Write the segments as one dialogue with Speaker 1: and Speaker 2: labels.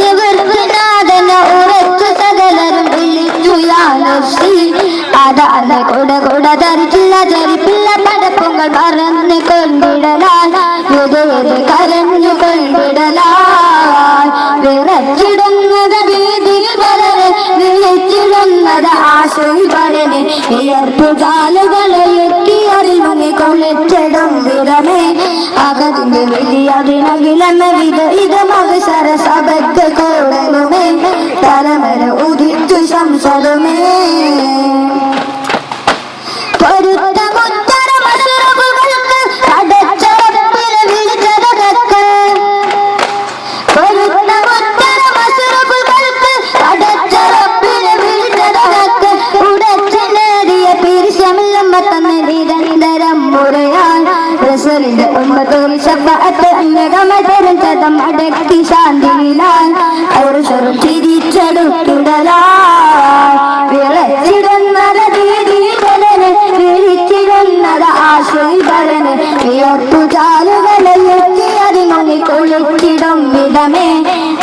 Speaker 1: ഇവർക്ക് നാഥന ഉറച്ചു സകലരും വിളിച്ചു യാനശ്രീ അതാണ് കുട കുട ധരിച്ചില്ല ചരിപ്പില്ല പടപ്പുകൾ പറന്ന് കൊണ്ടിടലാൽ വിതയത് കരഞ്ഞു കൊണ്ടിടലാൽ വിറച്ചിടുന്നത് വീതിയിൽ പലരെ വിളിച്ചിടുന്നത് ആശയിൽ പലരെ വിയർപ്പു കാലുകളെ എത്തിയറിൽ മുങ്ങി കൊള്ളിച്ചിടും വിടമേ അകതിന്റെ വലിയ അതിനകിലെന്ന വിധ സംസദമേ പൊരുത്തമുത്തര മസുറുകൾക്ക് അടച്ചറപ്പിൽ വിളിച്ചതൊക്കെ പൊരുത്തമുത്തര മസുറുകൾക്ക് അടച്ചറപ്പിൽ വിളിച്ചതൊക്കെ ഉടച്ചനേറിയ പിരിശമില്ലമ്മ തന്നെ നിരന്തരം മുറയാൻ റസലിന്റെ ഉമ്മത്തിൽ ശബ്ദത്തെ അംഗമതരം ചതം അടക്കി ശാന്തിയിലാൽ ഒരു സ്വരം ആശ്രീപരന് വിയർപ്പു ചാലുകളെ എത്തി അതിനുള്ളിൽ കുളിച്ചിടും വിധമേ.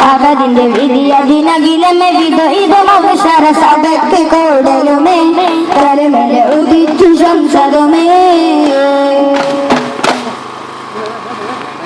Speaker 1: അവതിന്റെ വിധി അതിനകിലമേ വിധ ഇതം അവസര സഭയ്ക്ക് കൂടലുമേ. കരമല ഉദിച്ചു സംസരമേ